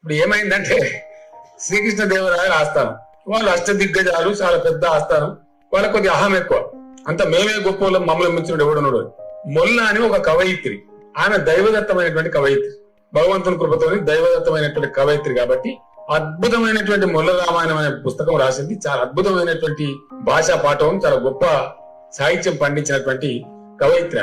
ఇప్పుడు ఏమైందంటే శ్రీకృష్ణ దేవరాయల ఆస్థానం. వాళ్ళు అష్ట దిగ్గజాలు చాలా పెద్ద ఆస్థానం. వాళ్ళకి కొద్ది అహం ఎక్కువ. అంత మేమే గొప్ప వాళ్ళం మమ్మల్ని మించుడు ఎవడున్నాడు మొల్ల అని ఒక కవయిత్రి. ఆమె దైవదత్తమైనటువంటి కవయిత్రి. భగవంతుని కృపతోని దైవదత్తమైనటువంటి కవయిత్రి కాబట్టి అద్భుతమైనటువంటి మొల్ల రామాయణం అనే పుస్తకం రాసింది. చాలా అద్భుతమైనటువంటి భాషా పాఠం చాలా గొప్ప సాహిత్యం పండించినటువంటి కవయిత్రి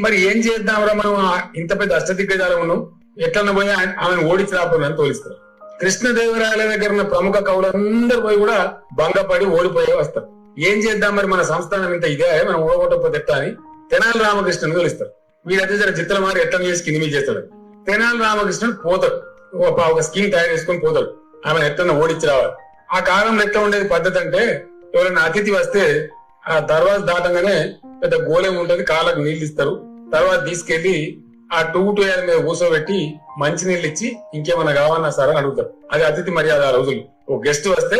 మరి ఏం చేద్దాంరా మనం? ఇంత పెద్ద అష్టదిగ్గజాలం ఉన్నాం. ఎట్లన్న పోయి ఆమెను ఓడించి రాపోయినని తోలిస్తారు. కృష్ణదేవరాయల దగ్గర ఉన్న ప్రముఖ కవులందరూ పోయి కూడా భంగపడి ఓడిపోయి వస్తారు. ఏం చేద్దాం మరి మన సంస్థానం ఇంత ఇదే? మనం ఓడగొట్టకపోతే ఎట్లా అని తెనాలి రామకృష్ణని తోలిస్తారు. వీడైతే జర చిత్రం మారి ఎట్లా చేసి కింది చేస్తాడు? తెనాలి రామకృష్ణుడు పోతాడు. ఒక ఒక స్కీమ్ తయారు చేసుకొని పోతాడు. ఆమెను ఎట్లన్నా ఓడించి రావాలి ఆ కాలంలో ఎట్లా ఉండేది పద్ధతి అంటే ఎవరైనా అతిథి వస్తే ఆ దర్వాజ దాటంగానే పెద్ద గోళం ఉంటుంది కాళ్ళకు నీళ్ళు ఇస్తారు. తర్వాత తీసుకెళ్ళి ఆ టూ టూ ఏళ్ళ మీద కూర్చోబెట్టి మంచి నీళ్ళు ఇచ్చి ఇంకేమైనా కావాలన్నా సరే అని అడుగుతారు. అది అతిథి మర్యాద ఆ రోజులు. ఒక గెస్ట్ వస్తే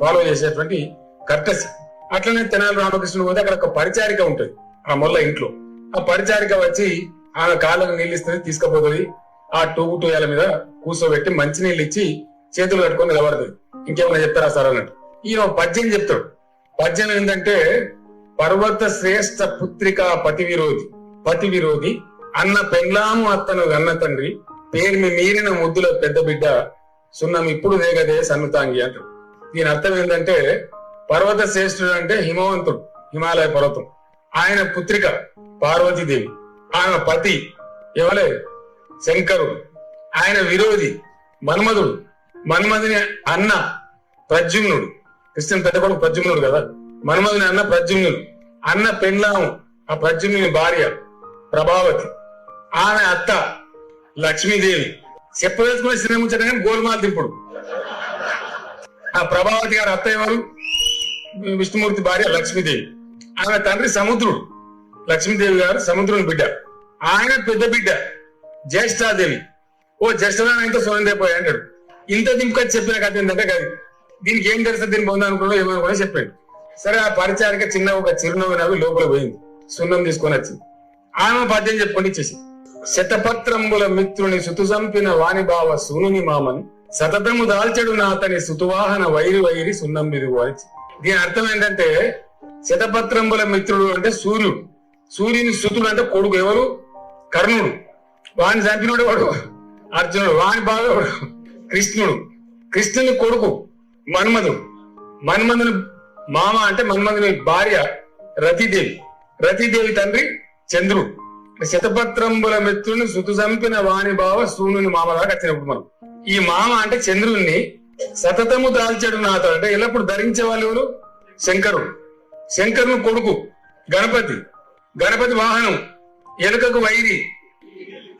ఫాలో చేసేటువంటి కర్టసి అట్లనే తెనాలి రామకృష్ణుడు పోతే అక్కడ ఒక పరిచారిక ఉంటుంది. ఆ మొల్ల ఇంట్లో. ఆ పరిచారిక వచ్చి ఆమె కాళ్ళకు నీళ్ళు ఇస్తుంది తీసుకుపోతుంది. ఆ టూ టూ ఏళ్ళ మీద కూర్చోబెట్టి మంచి నీళ్ళు ఇచ్చి చేతులు కట్టుకొని నిలబడుతుంది. ఇంకేమైనా చెప్తారా సార్ అన్నట్టు. ఈయన ఒక పద్యం చెప్తాడు. పద్యం ఏంటంటే పర్వత శ్రేష్ఠ పుత్రిక పతి విరోధి పతి విరోధి అన్న పెండ్లాము అత్తను అన్న తండ్రి పేరుని మీరిన ముద్దుల పెద్ద బిడ్డ సున్నం ఇప్పుడు వేగదే సన్నుతాంగి అంటాడు దీని అర్థం ఏంటంటే పర్వత శ్రేష్ఠుడు అంటే హిమవంతుడు హిమాలయ పర్వతం. ఆయన పుత్రిక పార్వతీదేవి. ఆయన పతి ఎవలే? శంకరుడు. ఆయన విరోధి మన్మధుడు. మన్మధుని అన్న ప్రద్యుమ్నుడు. కృష్ణ పెద్ద కొడుకు ప్రద్యుమ్నుడు కదా? మన్మధుని అన్న ప్రద్యుమ్నుడు. అన్న పెండ్లాము ఆ ప్రద్యుమ్నుని భార్య ప్రభావతి. ఆమె అత్త లక్ష్మీదేవి. చెప్పదలుచుకునే సినిమా ముచ్చటనే గోల్మాల్ దింపుడు. ఆ ప్రభావతి గారి అత్త ఎవరు? విష్ణుమూర్తి భార్య లక్ష్మీదేవి. ఆమె తండ్రి సముద్రుడు. లక్ష్మీదేవి గారు సముద్రుని బిడ్డ. ఆయన పెద్ద బిడ్డ జ్యేష్ఠాదేవి. ఓ జ్యేష్ఠదాన అయితే సోనందేపోయి అంటాడు. ఇంత దింపుకొచ్చి చెప్పిన కథ ఏంటంటే కాదు దీనికి ఏం తెలుస్తుంది దీన్ని పొందా ఏమనుకున్నా చెప్పాడు. సరే ఆ పరిచారిక చిన్న ఒక చిరునవ్వు నవ్వి లోపల పోయింది. సున్నం తీసుకొని వచ్చింది. ఆమె పద్యం చెప్పుకొని ఇచ్చేసి శతపత్రంబుల మిత్రుని సుతు చంపిన వాణి సూనుని మామన్ సతతము దాల్చడు నా అతని సుతువాహన వైరి వైరి సున్నం విరుగు అని దీని అర్థం ఏంటంటే శతపత్రంబుల మిత్రుడు అంటే సూర్యుడు. సూర్యుని సుతుడు అంటే కొడుకు ఎవరు? కర్ణుడు. వాణ్ణి చంపినోడు వాడు అర్జునుడు. వాణి బావ కృష్ణుడు. కృష్ణుని కొడుకు మన్మధుడు. మన్మధుని మామ అంటే మన్మధుని భార్య రతిదేవి. రతిదేవి తండ్రి చంద్రుడు. శతపత్రంబుల మిత్రుని సుతు చంపిన వాణి బావ సూనుని మామ దాకా వచ్చినప్పుడు మనం. ఈ మామ అంటే చంద్రుణ్ణి సతతము దాల్చాడు నాతో అంటే ఎల్లప్పుడు ధరించే వాళ్ళు ఎవరు? శంకరు. శంకరుని కొడుకు గణపతి. గణపతి వాహనం ఎలుకకు వైరి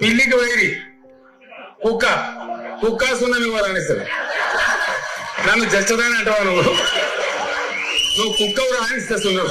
పిల్లికి వైరి కుక్క. కుక్క సున్నం ఇవ్వాలని ఇస్తారు నన్ను జస్టదాని అంటావా నువ్వు? నువ్వు కుక్క రాణిస్తా సున్నం.